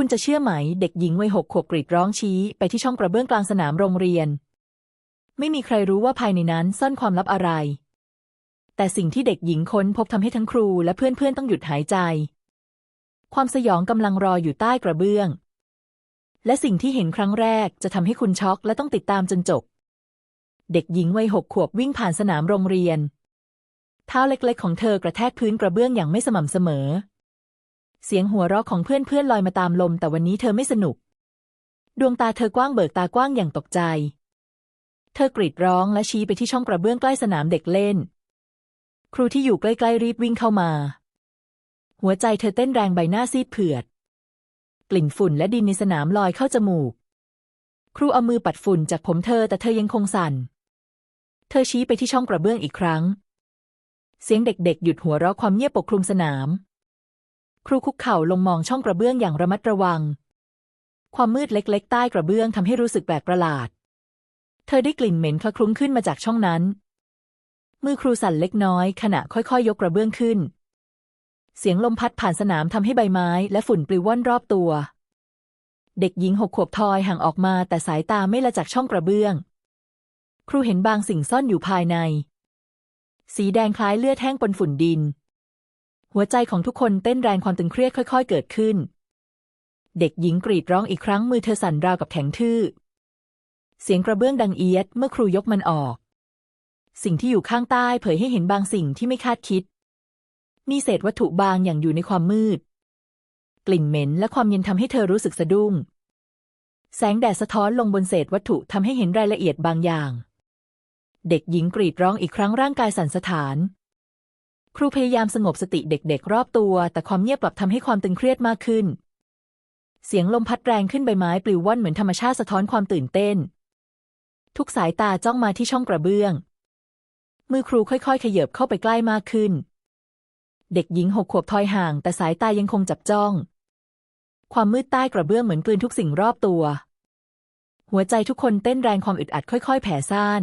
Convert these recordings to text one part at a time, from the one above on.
คุณจะเชื่อไหมเด็กหญิงวัยหกขวบกรีดร้องชี้ไปที่ช่องกระเบื้องกลางสนามโรงเรียน ไม่มีใครรู้ว่าภายในนั้นซ่อนความลับอะไร แต่สิ่งที่เด็กหญิงค้นพบทำให้ทั้งครูและเพื่อนๆต้องหยุดหายใจ ความสยองกำลังรออยู่ใต้กระเบื้อง และสิ่งที่เห็นครั้งแรกจะทำให้คุณช็อกและต้องติดตามจนจบ เด็กหญิงวัยหกขวบวิ่งผ่านสนามโรงเรียน เท้าเล็กๆของเธอกระแทกพื้นกระเบื้องอย่างไม่สม่ำเสมอ เสียงหัวเราะของเพื่อนๆลอยมาตามลม แต่วันนี้เธอไม่สนุก ดวงตาเธอกว้างเบิกตากว้างอย่างตกใจ เธอกรีดร้องและชี้ไปที่ช่องกระเบื้องใกล้สนามเด็กเล่น ครูที่อยู่ใกล้ๆรีบวิ่งเข้ามา หัวใจเธอเต้นแรงใบหน้าซีดเผือด กลิ่นฝุ่นและดินในสนามลอยเข้าจมูก ครูเอามือปัดฝุ่นจากผมเธอแต่เธอยังคงสั่น เธอชี้ไปที่ช่องกระเบื้องอีกครั้ง เสียงเด็กๆ หยุดหัวเราะความเงียบปกคลุมสนาม ครูคุกเข่าลงมองช่องกระเบื้องอย่างระมัดระวัง ความมืดเล็กๆ ใต้กระเบื้องทำให้รู้สึกแปลกประหลาด เธอได้กลิ่นเหม็นคละคลุ้งขึ้นมาจากช่องนั้น มือครูสั่นเล็กน้อย ขณะค่อยๆ ยกกระเบื้องขึ้น เสียงลมพัดผ่านสนามทำให้ใบไม้และฝุ่นปลิวว่อนรอบตัว เด็กหญิงหกขวบทอยห่างออกมาแต่สายตาไม่ละจากช่องกระเบื้อง ครูเห็นบางสิ่งซ่อนอยู่ภายใน สีแดงคล้ายเลือดแห้งปนฝุ่นดิน หัวใจของทุกคนเต้นแรงความตึงเครียดค่อย ๆ เกิดขึ้น เด็กหญิงกรีดร้องอีกครั้งมือเธอสั่นราวกับแข็งทื่อ เสียงกระเบื้องดังเอียดเมื่อครูยกมันออก สิ่งที่อยู่ข้างใต้เผยให้เห็นบางสิ่งที่ไม่คาดคิด มีเศษวัตถุบางอย่างอยู่ในความมืด กลิ่นเหม็นและความเย็นทำให้เธอรู้สึกสะดุ้ง แสงแดดสะท้อนลงบนเศษวัตถุทำให้เห็นรายละเอียดบางอย่าง เด็กหญิงกรีดร้องอีกครั้งร่างกายสั่นสะท้าน ครูพยายามสงบสติเด็กๆ รอบตัว แต่ความเงียบกลับทำให้ความตึงเครียดมากขึ้น เสียงลมพัดแรงขึ้นใบไม้ปลิวว่อนเหมือนธรรมชาติสะท้อนความตื่นเต้น ทุกสายตาจ้องมาที่ช่องกระเบื้อง มือครูค่อยๆ ขยับเข้าไปใกล้มากขึ้น เด็กหญิงหกขวบทอยห่าง แต่สายตายังคงจับจ้อง ความมืดใต้กระเบื้องเหมือนกลืนทุกสิ่งรอบตัว หัวใจทุกคนเต้นแรงความอึดอัดค่อย ๆ แผ่ซ่าน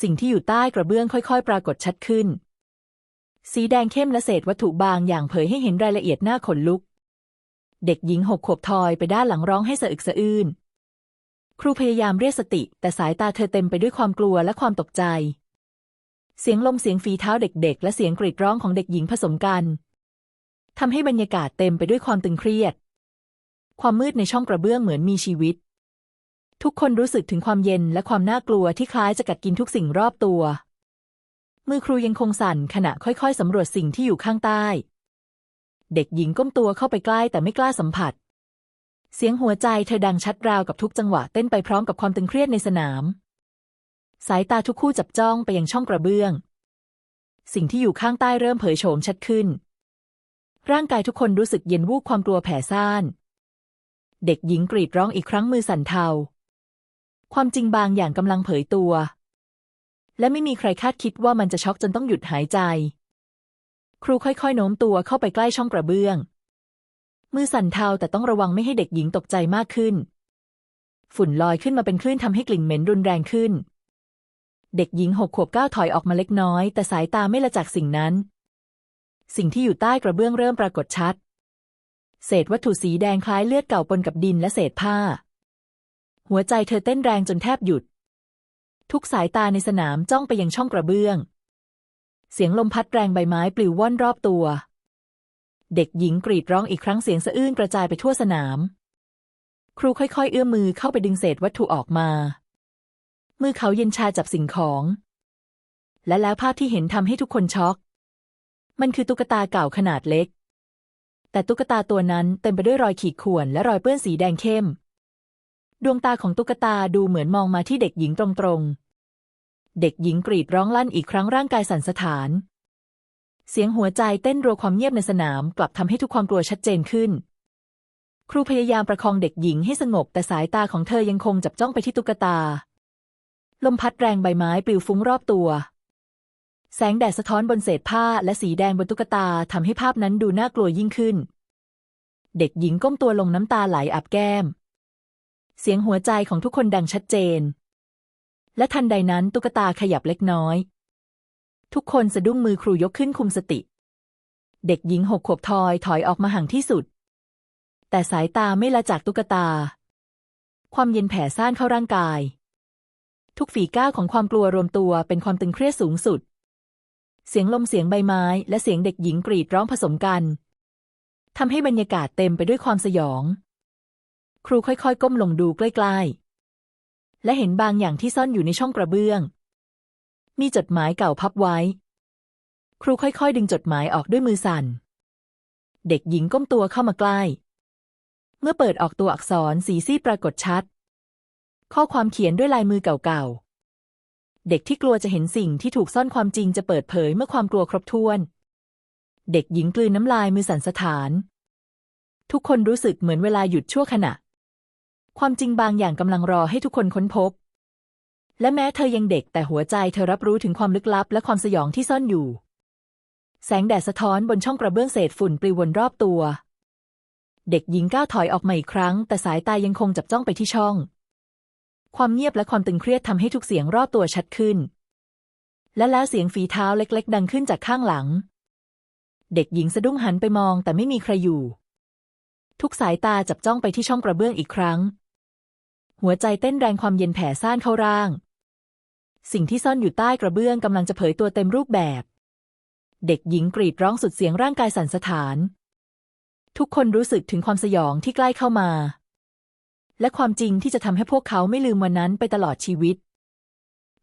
สิ่งที่อยู่ใต้กระเบื้องค่อย ๆ ปรากฏชัดขึ้น สีแดงเข้มและเศษวัตถุบางอย่างเผยให้เห็นรายละเอียดหน้าขนลุก เด็กหญิงหกขวบทอยไปด้านหลังร้องให้สะอึกสะอื้น ครูพยายามเรียกสติ แต่สายตาเธอเต็มไปด้วยความกลัวและความตกใจ เสียงลมเสียงฝีเท้าเด็กๆ และเสียงกรีดร้องของเด็กหญิงผสมกันทำให้บรรยากาศเต็มไปด้วยความตึงเครียด ความมืดในช่องกระเบื้องเหมือนมีชีวิต ทุกคนรู้สึกถึงความเย็นและความน่ากลัวที่คล้ายจะกัดกินทุกสิ่งรอบตัว มือครูยังคงสั่นขณะค่อยๆสำรวจสิ่งที่อยู่ข้างใต้ เด็กหญิงก้มตัวเข้าไปใกล้แต่ไม่กล้าสัมผัส เสียงหัวใจเธอดังชัดราวกับทุกจังหวะเต้นไปพร้อมกับความตึงเครียดในสนาม สายตาทุกคู่จับจ้องไปยังช่องกระเบื้อง สิ่งที่อยู่ข้างใต้เริ่มเผยโฉมชัดขึ้น ร่างกายทุกคนรู้สึกเย็นวูบความกลัวแผ่ซ่าน เด็กหญิงกรีดร้องอีกครั้งมือสั่นเทา ความจริงบางอย่างกำลังเผยตัว และไม่มีใครคาดคิดว่ามันจะช็อกจนต้องหยุดหายใจ ครูค่อยๆ โน้มตัวเข้าไปใกล้ช่องกระเบื้อง มือสั่นเทาแต่ต้องระวังไม่ให้เด็กหญิงตกใจมากขึ้น ฝุ่นลอยขึ้นมาเป็นคลื่นทำให้กลิ่นเหม็นรุนแรงขึ้น เด็กหญิงหกขวบก้าวถอยออกมาเล็กน้อย แต่สายตาไม่ละจากสิ่งนั้น สิ่งที่อยู่ใต้กระเบื้องเริ่มปรากฏชัด เศษวัตถุสีแดงคล้ายเลือดเก่าปนกับดินและเศษผ้า หัวใจเธอเต้นแรงจนแทบหยุด ทุกสายตาในสนามจ้องไปยังช่องกระเบื้อง เสียงลมพัดแรงใบไม้ปลิวว่อนรอบตัว เด็กหญิงกรีดร้องอีกครั้งเสียงสะอื้นกระจายไปทั่วสนาม ครูค่อยๆ เอื้อมมือเข้าไปดึงเศษวัตถุออกมา มือเขาเย็นชาจับสิ่งของ และแล้วภาพที่เห็นทำให้ทุกคนช็อก มันคือตุ๊กตาเก่าขนาดเล็ก แต่ตุ๊กตาตัวนั้นเต็มไปด้วยรอยขีดข่วนและรอยเปื้อนสีแดงเข้มดวงตาของตุ๊กตาดูเหมือนมองมาที่เด็กหญิงตรงๆ เด็กหญิงกรีดร้องลั่นอีกครั้งร่างกายสั่นสะท้าน เสียงหัวใจเต้นรัวความเงียบในสนามกลับทำให้ทุกความกลัวชัดเจนขึ้น ครูพยายามประคองเด็กหญิงให้สงบ แต่สายตาของเธอยังคงจับจ้องไปที่ตุ๊กตา ลมพัดแรงใบไม้ปลิวฟุ้งรอบตัว แสงแดดสะท้อนบนเศษผ้าและสีแดงบนตุ๊กตาทำให้ภาพนั้นดูน่ากลัวยิ่งขึ้น เด็กหญิงก้มตัวลงน้ำตาไหลอาบแก้ม เสียงหัวใจของทุกคนดังชัดเจน และทันใดนั้นตุ๊กตาขยับเล็กน้อย ทุกคนสะดุ้งมือครูยกขึ้นคุมสติ เด็กหญิงหกขวบทอยถอยออกมาห่างที่สุด แต่สายตาไม่ละจากตุ๊กตา ความเย็นแผ่ซ่านเข้าร่างกาย ทุกฝีก้าวของความกลัวรวมตัวเป็นความตึงเครียดสูงสุด เสียงลมเสียงใบไม้ และเสียงเด็กหญิงกรีดร้องผสมกันทำให้บรรยากาศเต็มไปด้วยความสยอง ครูค่อยๆ ก้มลงดูใกล้ๆ และเห็นบางอย่างที่ซ่อนอยู่ในช่องกระเบื้อง มีจดหมายเก่าพับไว้ ครูค่อยๆ ดึงจดหมายออกด้วยมือสั่น เด็กหญิงก้มตัวเข้ามาใกล้ เมื่อเปิดออกตัวอักษรสีซีปรากฏชัด ข้อความเขียนด้วยลายมือเก่าๆ เด็กที่กลัวจะเห็นสิ่งที่ถูกซ่อนความจริงจะเปิดเผยเมื่อความกลัวครบถ้วน เด็กหญิงกลืนน้ำลายมือสั่นสะท้าน ทุกคนรู้สึกเหมือนเวลาหยุดชั่วขณะ ความจริงบางอย่างกำลังรอให้ทุกคนค้นพบ และแม้เธอยังเด็กแต่หัวใจเธอรับรู้ถึงความลึกลับและความสยองที่ซ่อนอยู่ แสงแดดสะท้อนบนช่องกระเบื้องเศษฝุ่นปลิววนรอบตัว เด็กหญิงก้าวถอยออกมาอีกครั้ง แต่สายตายังคงจับจ้องไปที่ช่อง ความเงียบและความตึงเครียดทำให้ทุกเสียงรอบตัวชัดขึ้น และแล้วเสียงฝีเท้าเล็ก ๆ ดังขึ้นจากข้างหลัง เด็กหญิงสะดุ้งหันไปมองแต่ไม่มีใครอยู่ ทุกสายตาจับจ้องไปที่ช่องกระเบื้องอีกครั้ง หัวใจเต้นแรงความเย็นแผ่ซ่านเข้าร่าง สิ่งที่ซ่อนอยู่ใต้กระเบื้องกำลังจะเผยตัวเต็มรูปแบบ เด็กหญิงกรีดร้องสุดเสียงร่างกายสั่นสะท้าน ทุกคนรู้สึกถึงความสยองที่ใกล้เข้ามา และความจริงที่จะทำให้พวกเขาไม่ลืมวันนั้นไปตลอดชีวิต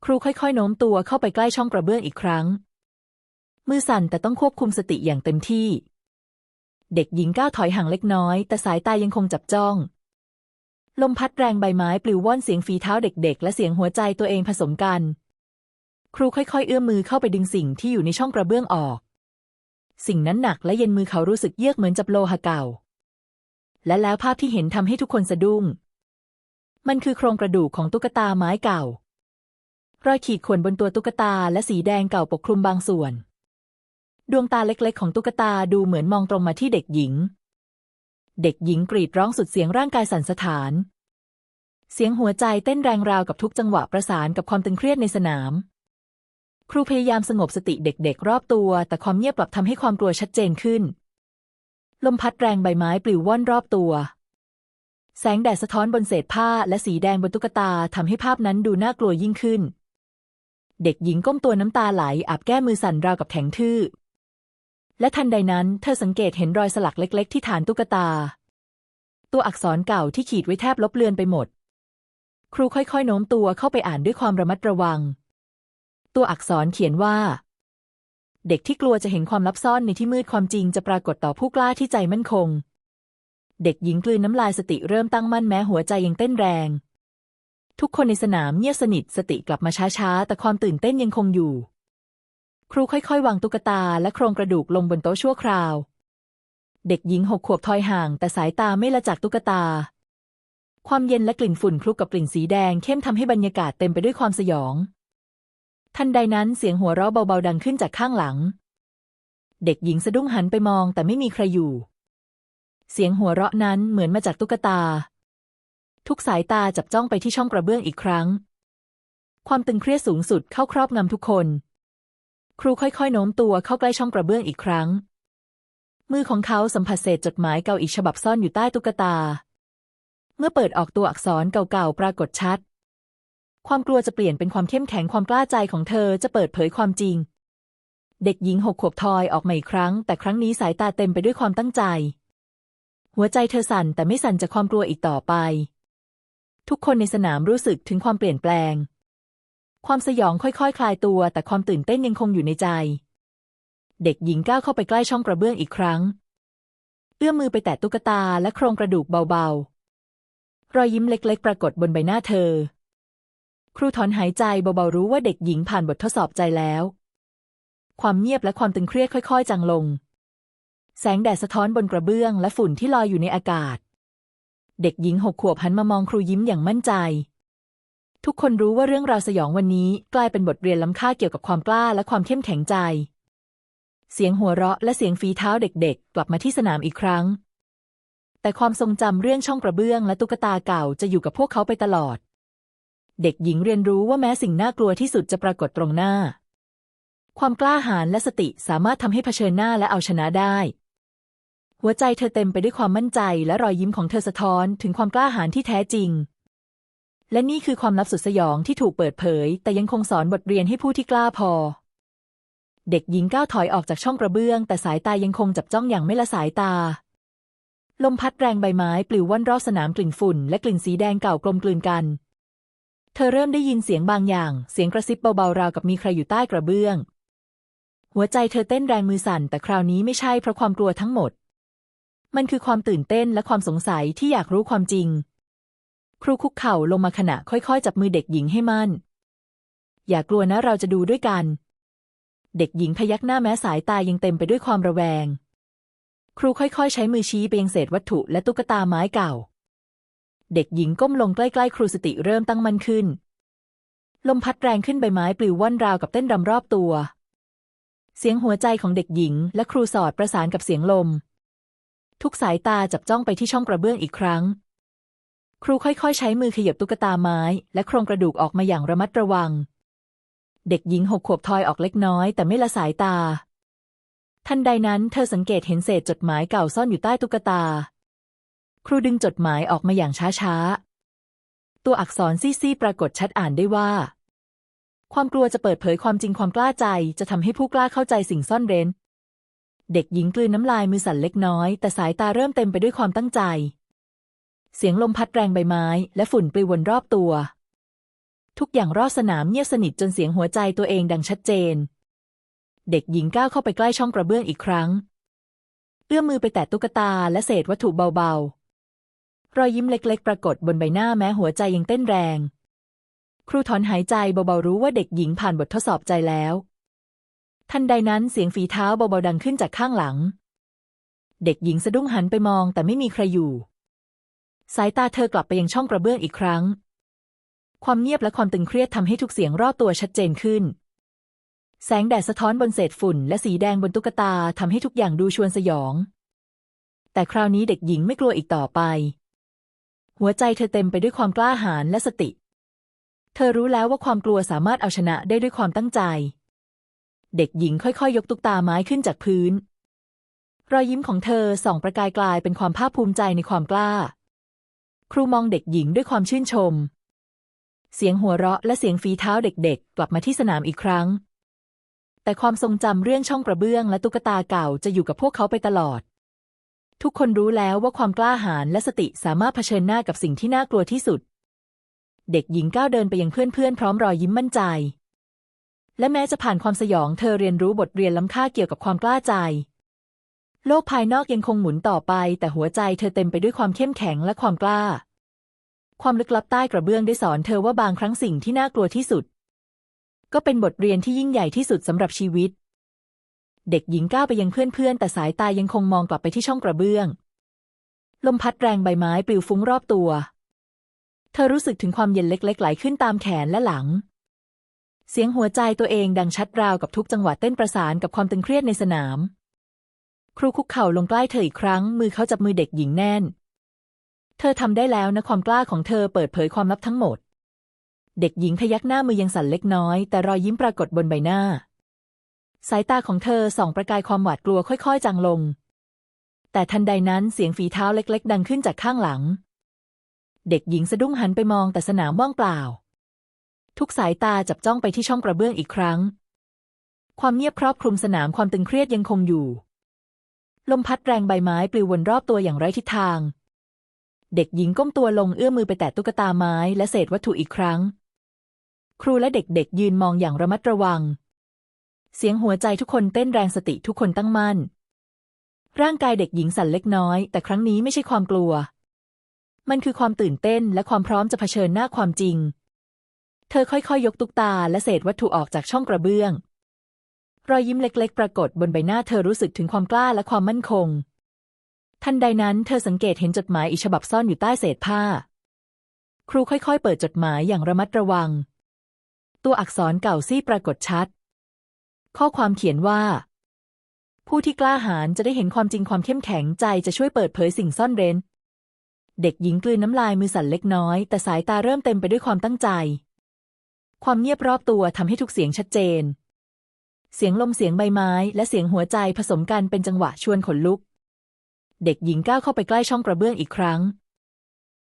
ครูค่อยๆ โน้มตัวเข้าไปใกล้ช่องกระเบื้องอีกครั้ง มือสั่นแต่ต้องควบคุมสติอย่างเต็มที่ เด็กหญิงก้าวถอยห่างเล็กน้อย แต่สายตายังคงจับจ้อง ลมพัดแรงใบไม้ปลิวว่อนเสียงฝีเท้าเด็กๆ และเสียงหัวใจตัวเองผสมกัน ครูค่อยๆ เอื้อมมือเข้าไปดึงสิ่งที่อยู่ในช่องกระเบื้องออก สิ่งนั้นหนักและเย็นมือเขารู้สึกเยือกเหมือนจับโลหะเก่า และแล้วภาพที่เห็นทำให้ทุกคนสะดุ้ง มันคือโครงกระดูกของตุ๊กตาไม้เก่า รอยขีดข่วนบนตัวตุ๊กตาและสีแดงเก่าปกคลุมบางส่วน ดวงตาเล็กๆ ของตุ๊กตาดูเหมือนมองตรงมาที่เด็กหญิง เด็กหญิงกรีดร้องสุดเสียงร่างกายสั่นสะท้าน เสียงหัวใจเต้นแรงราวกับทุกจังหวะประสานกับความตึงเครียดในสนาม ครูพยายามสงบสติเด็กๆ รอบตัว แต่ความเงียบกลับทำให้ความกลัวชัดเจนขึ้น ลมพัดแรงใบไม้ปลิวว่อนรอบตัว แสงแดดสะท้อนบนเศษผ้าและสีแดงบนตุ๊กตาทำให้ภาพนั้นดูน่ากลัวยิ่งขึ้น เด็กหญิงก้มตัวน้ำตาไหลอาบแก้มือสั่นราวกับแข็งทื่อ และทันใดนั้นเธอสังเกตเห็นรอยสลักเล็ก ๆ ที่ฐานตุ๊กตา ตัวอักษรเก่าที่ขีดไว้แทบลบเลือนไปหมด ครูค่อยๆ โน้มตัวเข้าไปอ่านด้วยความระมัดระวัง ตัวอักษรเขียนว่า เด็กที่กลัวจะเห็นความลับซ่อนในที่มืดความจริงจะปรากฏต่อผู้กล้าที่ใจมั่นคง เด็กหญิงกลืนน้ำลายสติเริ่มตั้งมั่นแม้หัวใจยังเต้นแรง ทุกคนในสนามเงียบสนิทสติกลับมาช้าๆแต่ความตื่นเต้นยังคงอยู่ ครูค่อยๆ วางตุ๊กตาและโครงกระดูกลงบนโต๊ะชั่วคราว เด็กหญิงหกขวบถอยห่าง แต่สายตาไม่ละจากตุ๊กตา ความเย็นและกลิ่นฝุ่นคลุกกับกลิ่นสีแดงเข้มทำให้บรรยากาศเต็มไปด้วยความสยอง ทันใดนั้นเสียงหัวเราะเบาๆดังขึ้นจากข้างหลัง เด็กหญิงสะดุ้งหันไปมองแต่ไม่มีใครอยู่ เสียงหัวเราะนั้นเหมือนมาจากตุ๊กตา ทุกสายตาจับจ้องไปที่ช่องกระเบื้องอีกครั้ง ความตึงเครียดสูงสุดเข้าครอบงำทุกคน ครูค่อยๆ โน้มตัวเข้าใกล้ช่องกระเบื้องอีกครั้ง มือของเขาสัมผัสเศษจดหมายเก่าอีกฉบับซ่อนอยู่ใต้ตุ๊กตา เมื่อเปิดออกตัวอักษรเก่าๆ ปรากฏชัด ความกลัวจะเปลี่ยนเป็นความเข้มแข็งความกล้าใจของเธอจะเปิดเผยความจริง เด็กหญิงหกขวบทอยออกมาอีกครั้ง แต่ครั้งนี้สายตาเต็มไปด้วยความตั้งใจ หัวใจเธอสั่นแต่ไม่สั่นจากความกลัวอีกต่อไป ทุกคนในสนามรู้สึกถึงความเปลี่ยนแปลง ความสยองค่อยๆคคลายตัว แต่ความตื่นเต้นยังคงอยู่ในใจ เด็กหญิงก้าวเข้าไปใกล้ช่องกระเบื้องอีกครั้ง เอื้อมมือไปแตะตุ๊กตาและโครงกระดูกเบาๆ รอยยิ้มเล็กๆ ปรากฏบนใบหน้าเธอ ครูถอนหายใจเบาๆรู้ว่าเด็กหญิงผ่านบททดสอบใจแล้ว ความเงียบและความตึงเครียดค่อย ๆ จางลง แสงแดดสะท้อนบนกระเบื้องและฝุ่นที่ลอยอยู่ในอากาศ เด็กหญิงหกขวบหันมามองครูยิ้มอย่างมั่นใจ ทุกคนรู้ว่าเรื่องราวสยองวันนี้กลายเป็นบทเรียนล้ำค่าเกี่ยวกับความกล้าและความเข้มแข็งใจ เสียงหัวเราะและเสียงฝีเท้าเด็กๆ กลับมาที่สนามอีกครั้ง แต่ความทรงจำเรื่องช่องกระเบื้องและตุ๊กตาเก่าจะอยู่กับพวกเขาไปตลอด เด็กหญิงเรียนรู้ว่าแม้สิ่งน่ากลัวที่สุดจะปรากฏตรงหน้า ความกล้าหาญและสติสามารถทำให้เผชิญหน้าและเอาชนะได้ หัวใจเธอเต็มไปด้วยความมั่นใจและรอยยิ้มของเธอสะท้อนถึงความกล้าหาญที่แท้จริง และนี่คือความลับสุดสยองที่ถูกเปิดเผย แต่ยังคงสอนบทเรียนให้ผู้ที่กล้าพอ เด็กหญิงก้าวถอยออกจากช่องกระเบื้อง แต่สายตายังคงจับจ้องอย่างไม่ละสายตา ลมพัดแรงใบไม้ปลิวว่อนรอบสนามกลิ่นฝุ่น และกลิ่นสีแดงเก่ากลมกลืนกัน เธอเริ่มได้ยินเสียงบางอย่าง เสียงกระซิบเบาๆราวกับมีใครอยู่ใต้กระเบื้อง หัวใจเธอเต้นแรงมือสั่น แต่คราวนี้ไม่ใช่เพราะความกลัวทั้งหมด มันคือความตื่นเต้นและความสงสัยที่อยากรู้ความจริง ครูคุกเข่าลงมาขณะค่อยๆ จับมือเด็กหญิงให้มั่น อย่ากลัวนะเราจะดูด้วยกัน เด็กหญิงพยักหน้าแม้สายตายังเต็มไปด้วยความระแวง ครูค่อยๆ ใช้มือชี้ไปยังเศษวัตถุและตุ๊กตาไม้เก่า เด็กหญิงก้มลงใกล้ๆ ครูสติเริ่มตั้งมั่นขึ้น ลมพัดแรงขึ้นใบไม้ปลิวว่อนราวกับเต้นรำรอบตัว เสียงหัวใจของเด็กหญิง และครูสอดประสานกับเสียงลม ทุกสายตาจับจ้องไปที่ช่องกระเบื้องอีกครั้ง ครูค่อยๆ ใช้มือขยับตุ๊กตาไม้ และโครงกระดูกออกมาอย่างระมัดระวัง เด็กหญิงหกขวบทอยออกเล็กน้อยแต่ไม่ละสายตา ทันใดนั้นเธอสังเกตเห็นเศษจดหมายเก่าซ่อนอยู่ใต้ตุ๊กตา ครูดึงจดหมายออกมาอย่างช้าๆ ตัวอักษรซี่ๆปรากฏชัดอ่านได้ว่า ความกลัวจะเปิดเผยความจริงความกล้าใจจะทำให้ผู้กล้าเข้าใจสิ่งซ่อนเร้น เด็กหญิงกลืนน้ำลายมือสั่นเล็กน้อย แต่สายตาเริ่มเต็มไปด้วยความตั้งใจ เสียงลมพัดแรงใบไม้ และฝุ่นปลิววนรอบตัว ทุกอย่างรอบสนามเงียบสนิทจนเสียงหัวใจตัวเองดังชัดเจน เด็กหญิงก้าวเข้าไปใกล้ช่องกระเบื้องอีกครั้ง เอื้อมมือไปแตะตุ๊กตาและเศษวัตถุเบาๆ รอยยิ้มเล็กๆ ปรากฏบนใบหน้าแม้หัวใจยังเต้นแรง ครูถอนหายใจเบาๆรู้ว่าเด็กหญิงผ่านบททดสอบใจแล้ว ทันใดนั้นเสียงฝีเท้าเบาๆดังขึ้นจากข้างหลัง เด็กหญิงสะดุ้งหันไปมองแต่ไม่มีใครอยู่ สายตาเธอกลับไปยังช่องกระเบื้องอีกครั้ง ความเงียบและความตึงเครียดทำให้ทุกเสียงรอบตัวชัดเจนขึ้น แสงแดดสะท้อนบนเศษฝุ่น และสีแดงบนตุ๊กตาทำให้ทุกอย่างดูชวนสยอง แต่คราวนี้เด็กหญิงไม่กลัวอีกต่อไป หัวใจเธอเต็มไปด้วยความกล้าหาญและสติ เธอรู้แล้วว่าความกลัวสามารถเอาชนะได้ด้วยความตั้งใจ เด็กหญิงค่อยๆ ยกตุ๊กตาไม้ขึ้นจากพื้น รอยยิ้มของเธอส่องประกายกลายเป็นความภาคภูมิใจในความกล้า ครูมองเด็กหญิงด้วยความชื่นชม เสียงหัวเราะและเสียงฝีเท้าเด็กๆ กลับมาที่สนามอีกครั้ง แต่ความทรงจำเรื่องช่องกระเบื้องและตุ๊กตาเก่าจะอยู่กับพวกเขาไปตลอด ทุกคนรู้แล้วว่าความกล้าหาญและสติสามารถเผชิญหน้ากับสิ่งที่น่ากลัวที่สุด เด็กหญิงก้าวเดินไปยังเพื่อนๆ พร้อมรอยยิ้มมั่นใจ และแม้จะผ่านความสยองเธอเรียนรู้บทเรียนล้ำค่าเกี่ยวกับความกล้าใจ โลกภายนอกยังคงหมุนต่อไป แต่หัวใจเธอเต็มไปด้วยความเข้มแข็งและความกล้า ความลึกลับใต้กระเบื้องได้สอนเธอว่าบางครั้งสิ่งที่น่ากลัวที่สุด ก็เป็นบทเรียนที่ยิ่งใหญ่ที่สุดสำหรับชีวิต เด็กหญิงก้าวไปยังเพื่อนๆ แต่สายตายังคงมองกลับไปที่ช่องกระเบื้อง ลมพัดแรงใบไม้ปลิวฟุ้งรอบตัว เธอรู้สึกถึงความเย็นเล็กๆไหลขึ้นตามแขนและหลัง เสียงหัวใจตัวเองดังชัดราวกับทุกจังหวะเต้นประสานกับความตึงเครียดในสนาม ครูคุกเข่าลงใกล้เธออีกครั้ง มือเขาจับมือเด็กหญิงแน่น เธอทำได้แล้วนะความกล้าของเธอเปิดเผยความลับทั้งหมด เด็กหญิงพยักหน้ามือยังสั่นเล็กน้อย แต่รอยยิ้มปรากฏบนใบหน้า สายตาของเธอส่องประกายความหวาดกลัวค่อยๆ จางลง แต่ทันใดนั้นเสียงฝีเท้าเล็ก ๆ ดังขึ้นจากข้างหลัง เด็กหญิงสะดุ้งหันไปมองแต่สนามว่างเปล่า ทุกสายตาจับจ้องไปที่ช่องกระเบื้องอีกครั้ง ความเงียบครอบคลุมสนามความตึงเครียดยังคงอยู่ ลมพัดแรงใบไม้ปลิววนรอบตัวอย่างไร้ทิศทาง เด็กหญิงก้มตัวลงเอื้อมมือไปแตะตุ๊กตาไม้และเศษวัตถุอีกครั้ง ครูและเด็กๆยืนมองอย่างระมัดระวัง เสียงหัวใจทุกคนเต้นแรงสติทุกคนตั้งมั่น ร่างกายเด็กหญิงสั่นเล็กน้อย แต่ครั้งนี้ไม่ใช่ความกลัว มันคือความตื่นเต้นและความพร้อมจะเผชิญหน้าความจริง เธอค่อยๆยกตุ๊กตาและเศษวัตถุออกจากช่องกระเบื้อง รอยยิ้มเล็ก ๆ ปรากฏบนใบหน้าเธอรู้สึกถึงความกล้าและความมั่นคง ทันใดนั้นเธอสังเกตเห็นจดหมายอีกฉบับซ่อนอยู่ใต้เศษผ้า ครูค่อยๆ เปิดจดหมายอย่างระมัดระวัง ตัวอักษรเก่าซี่ปรากฏชัด ข้อความเขียนว่า ผู้ที่กล้าหาญจะได้เห็นความจริงความเข้มแข็งใจจะช่วยเปิดเผยสิ่งซ่อนเร้น เด็กหญิงกลืนน้ำลายมือสั่นเล็กน้อย แต่สายตาเริ่มเต็มไปด้วยความตั้งใจ ความเงียบรอบตัวทำให้ทุกเสียงชัดเจน เสียงลมเสียงใบไม้ และเสียงหัวใจผสมกันเป็นจังหวะชวนขนลุก เด็กหญิงก้าวเข้าไปใกล้ช่องกระเบื้องอีกครั้ง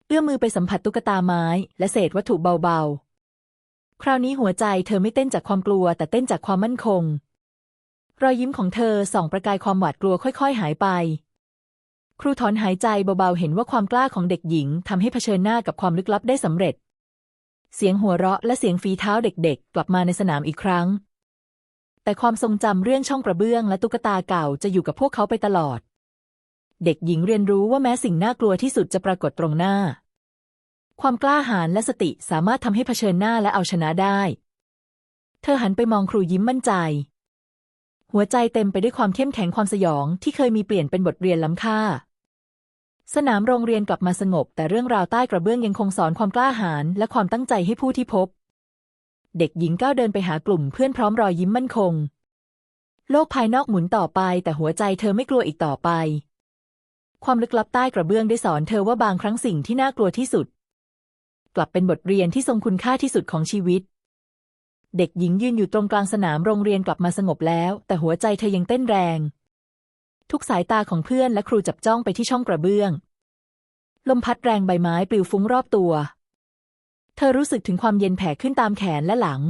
เอื้อมมือไปสัมผัสตุ๊กตาไม้ และเศษวัตถุเบาๆ คราวนี้หัวใจเธอไม่เต้นจากความกลัว แต่เต้นจากความมั่นคง รอยยิ้มของเธอส่องประกายความหวาดกลัวค่อย ๆ หายไป ครูถอนหายใจเบาๆเห็นว่าความกล้าของเด็กหญิงทำให้เผชิญหน้ากับความลึกลับได้สำเร็จ เสียงหัวเราะและเสียงฝีเท้าเด็กๆ กลับมาในสนามอีกครั้ง แต่ความทรงจำเรื่องช่องกระเบื้องและตุ๊กตาเก่าจะอยู่กับพวกเขาไปตลอด เด็กหญิงเรียนรู้ว่าแม้สิ่งน่ากลัวที่สุดจะปรากฏตรงหน้า ความกล้าหาญและสติสามารถทำให้เผชิญหน้าและเอาชนะได้ เธอหันไปมองครูยิ้มมั่นใจ หัวใจเต็มไปด้วยความเข้มแข็งความสยองที่เคยมีเปลี่ยนเป็นบทเรียนล้ำค่า สนามโรงเรียนกลับมาสงบ แต่เรื่องราวใต้กระเบื้องยังคงสอนความกล้าหาญและความตั้งใจให้ผู้ที่พบ เด็กหญิงก้าวเดินไปหากลุ่มเพื่อนพร้อมรอยยิ้มมั่นคง โลกภายนอกหมุนต่อไป แต่หัวใจเธอไม่กลัวอีกต่อไป ความลึกลับใต้กระเบื้องได้สอนเธอว่าบางครั้งสิ่งที่น่ากลัวที่สุด กลับเป็นบทเรียนที่ทรงคุณค่าที่สุดของชีวิต เด็กหญิงยืนอยู่ตรงกลางสนามโรงเรียนกลับมาสงบแล้ว แต่หัวใจเธอยังเต้นแรง ทุกสายตาของเพื่อนและครูจับจ้องไปที่ช่องกระเบื้อง ลมพัดแรงใบไม้ปลิวฟุ้งรอบตัว เธอรู้สึกถึงความเย็นแผ่ขึ้นตามแขนและหลัง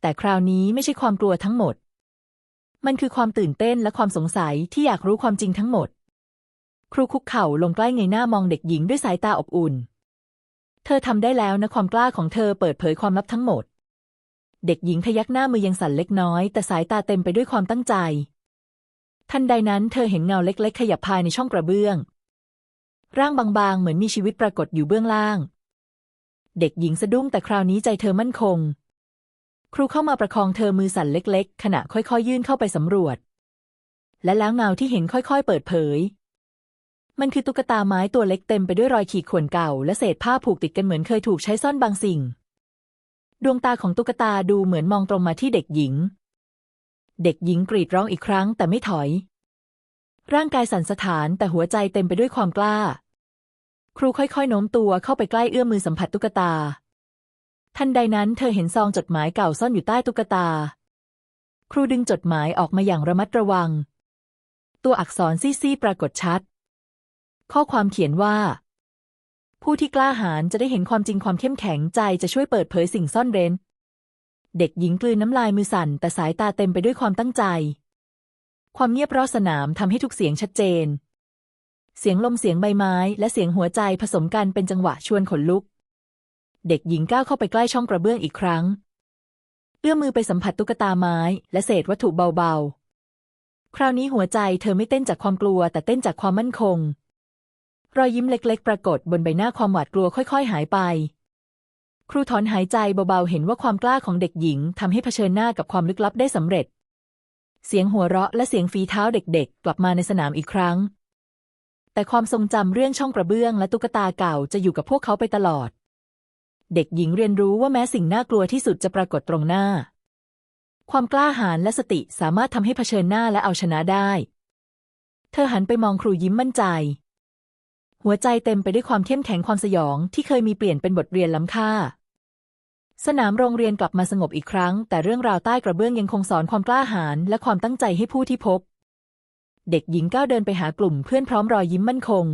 แต่คราวนี้ไม่ใช่ความกลัวทั้งหมด มันคือความตื่นเต้นและความสงสัยที่อยากรู้ความจริงทั้งหมด ครูคุกเข่าลงใกล้เงยหน้ามองเด็กหญิงด้วยสายตาอบอุ่น เธอทำได้แล้วนะความกล้าของเธอเปิดเผยความลับทั้งหมด เด็กหญิงพยักหน้ามือยังสั่นเล็กน้อย แต่สายตาเต็มไปด้วยความตั้งใจ ทันใดนั้นเธอเห็นเงาเล็ก ๆ ขยับภายในช่องกระเบื้อง ร่างบางๆ เหมือนมีชีวิตปรากฏอยู่เบื้องล่าง เด็กหญิงสะดุ้งแต่คราวนี้ใจเธอมั่นคง ครูเข้ามาประคองเธอมือสั่นเล็ก ๆ ขณะค่อยๆ ยื่นเข้าไปสำรวจ และแล้วเงาที่เห็นค่อยๆ เปิดเผย มันคือตุ๊กตาไม้ตัวเล็กเต็มไปด้วยรอยขีดข่วนเก่า และเศษผ้าผูกติดกันเหมือนเคยถูกใช้ซ่อนบางสิ่ง ดวงตาของตุ๊กตาดูเหมือนมองตรงมาที่เด็กหญิง เด็กหญิงกรีดร้องอีกครั้งแต่ไม่ถอย ร่างกายสั่นสะท้านแต่หัวใจเต็มไปด้วยความกล้า ครูค่อยๆ โน้มตัวเข้าไปใกล้เอื้อมมือสัมผัสตุ๊กตา ทันใดนั้นเธอเห็นซองจดหมายเก่าซ่อนอยู่ใต้ตุ๊กตา ครูดึงจดหมายออกมาอย่างระมัดระวัง ตัวอักษรซี่ๆปรากฏชัด ข้อความเขียนว่า ผู้ที่กล้าหาญจะได้เห็นความจริงความเข้มแข็งใจจะช่วยเปิดเผยสิ่งซ่อนเร้น เด็กหญิงกลืนน้ำลายมือสั่น แต่สายตาเต็มไปด้วยความตั้งใจ ความเงียบรอบสนามทำให้ทุกเสียงชัดเจน เสียงลมเสียงใบไม้ และเสียงหัวใจผสมกันเป็นจังหวะชวนขนลุก เด็กหญิงก้าวเข้าไปใกล้ช่องกระเบื้องอีกครั้ง เอื้อมมือไปสัมผัสตุ๊กตาไม้ และเศษวัตถุเบาๆ คราวนี้หัวใจเธอไม่เต้นจากความกลัว แต่เต้นจากความมั่นคง รอยยิ้มเล็กๆ ปรากฏบนใบหน้าความหวาดกลัวค่อย ๆ หายไป ครูถอนหายใจเบาๆ เห็นว่าความกล้าของเด็กหญิงทำให้เผชิญหน้ากับความลึกลับได้สำเร็จ เสียงหัวเราะและเสียงฝีเท้าเด็กๆ กลับมาในสนามอีกครั้ง แต่ความทรงจำเรื่องช่องกระเบื้องและตุ๊กตาเก่าจะอยู่กับพวกเขาไปตลอด เด็กหญิงเรียนรู้ว่าแม้สิ่งน่ากลัวที่สุดจะปรากฏตรงหน้า ความกล้าหาญและสติสามารถทำให้เผชิญหน้าและเอาชนะได้ เธอหันไปมองครูยิ้มมั่นใจ หัวใจเต็มไปด้วยความเข้มแข็งความสยองที่เคยมีเปลี่ยนเป็นบทเรียนล้ำค่า สนามโรงเรียนกลับมาสงบอีกครั้ง แต่เรื่องราวใต้กระเบื้องยังคงสอนความกล้าหาญและความตั้งใจให้ผู้ที่พบ เด็กหญิงก้าวเดินไปหากลุ่มเพื่อนพร้อมรอยยิ้มมั่นคง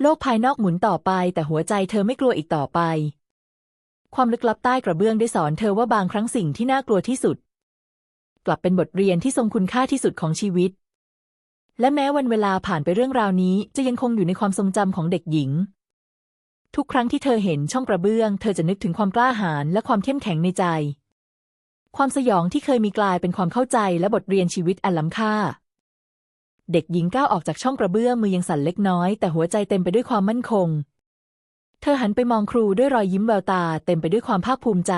โลกภายนอกหมุนต่อไป แต่หัวใจเธอไม่กลัวอีกต่อไป ความลึกลับใต้กระเบื้องได้สอนเธอว่าบางครั้งสิ่งที่น่ากลัวที่สุด กลับเป็นบทเรียนที่ทรงคุณค่าที่สุดของชีวิต และแม้วันเวลาผ่านไปเรื่องราวนี้ จะยังคงอยู่ในความทรงจำของเด็กหญิง ทุกครั้งที่เธอเห็นช่องกระเบื้อง เธอจะนึกถึงความกล้าหาญและความเข้มแข็งในใจ ความสยองที่เคยมีกลายเป็นความเข้าใจและบทเรียนชีวิตอันล้ำค่า เด็กหญิงก้าวออกจากช่องกระเบื้องมือยังสั่นเล็กน้อย แต่หัวใจเต็มไปด้วยความมั่นคง เธอหันไปมองครูด้วยรอยยิ้มแววตาเต็มไปด้วยความภาคภูมิใจ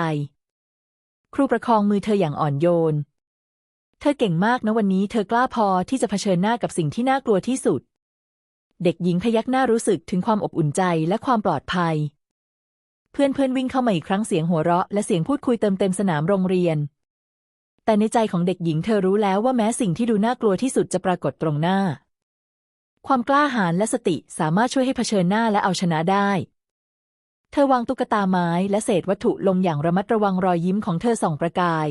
ครูประคองมือเธออย่างอ่อนโยน เธอเก่งมากนะวันนี้เธอกล้าพอที่จะเผชิญหน้ากับสิ่งที่น่ากลัวที่สุด เด็กหญิงพยักหน้ารู้สึกถึงความอบอุ่นใจและความปลอดภัย เพื่อนเพื่อนวิ่งเข้ามาอีกครั้งเสียงหัวเราะและเสียงพูดคุยเติมเต็มสนามโรงเรียน แต่ในใจของเด็กหญิงเธอรู้แล้วว่าแม้สิ่งที่ดูน่ากลัวที่สุดจะปรากฏตรงหน้า ความกล้าหาญและสติสามารถช่วยให้เผชิญหน้าและเอาชนะได้ เธอวางตุ๊กตาไม้และเศษวัตถุลงอย่างระมัดระวังรอยยิ้มของเธอส่องประกาย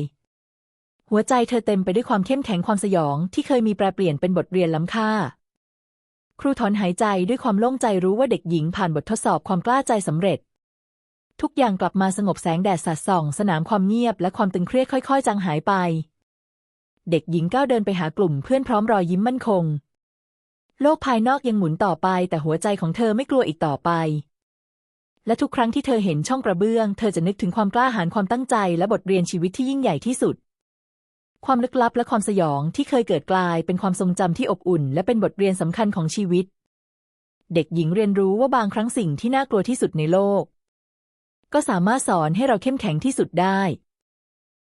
หัวใจเธอเต็มไปด้วยความเข้มแข็งความสยองที่เคยมีแปรเปลี่ยนเป็นบทเรียนล้ำค่า ครูถอนหายใจด้วยความโล่งใจรู้ว่าเด็กหญิงผ่านบททดสอบความกล้าใจสำเร็จ ทุกอย่างกลับมาสงบแสงแดดสาดส่อง สนามความเงียบและความตึงเครียดค่อย ๆ จางหายไป เด็กหญิงก้าวเดินไปหากลุ่มเพื่อนพร้อมรอยยิ้มมั่นคง โลกภายนอกยังหมุนต่อไปแต่หัวใจของเธอไม่กลัวอีกต่อไป และทุกครั้งที่เธอเห็นช่องกระเบื้อง เธอจะนึกถึงความกล้าหาญความตั้งใจและบทเรียนชีวิตที่ยิ่งใหญ่ที่สุด ความลึกลับและความสยองที่เคยเกิดกลายเป็นความทรงจำที่อบอุ่น และเป็นบทเรียนสำคัญของชีวิต เด็กหญิงเรียนรู้ว่าบางครั้งสิ่งที่น่ากลัวที่สุดในโลก ก็สามารถสอนให้เราเข้มแข็งที่สุดได้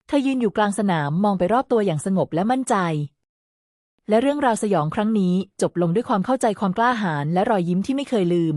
เธอยืนอยู่กลางสนามมองไปรอบตัวอย่างสงบและมั่นใจ และเรื่องราวสยองครั้งนี้จบลงด้วยความเข้าใจความกล้าหาญและรอยยิ้มที่ไม่เคยลืม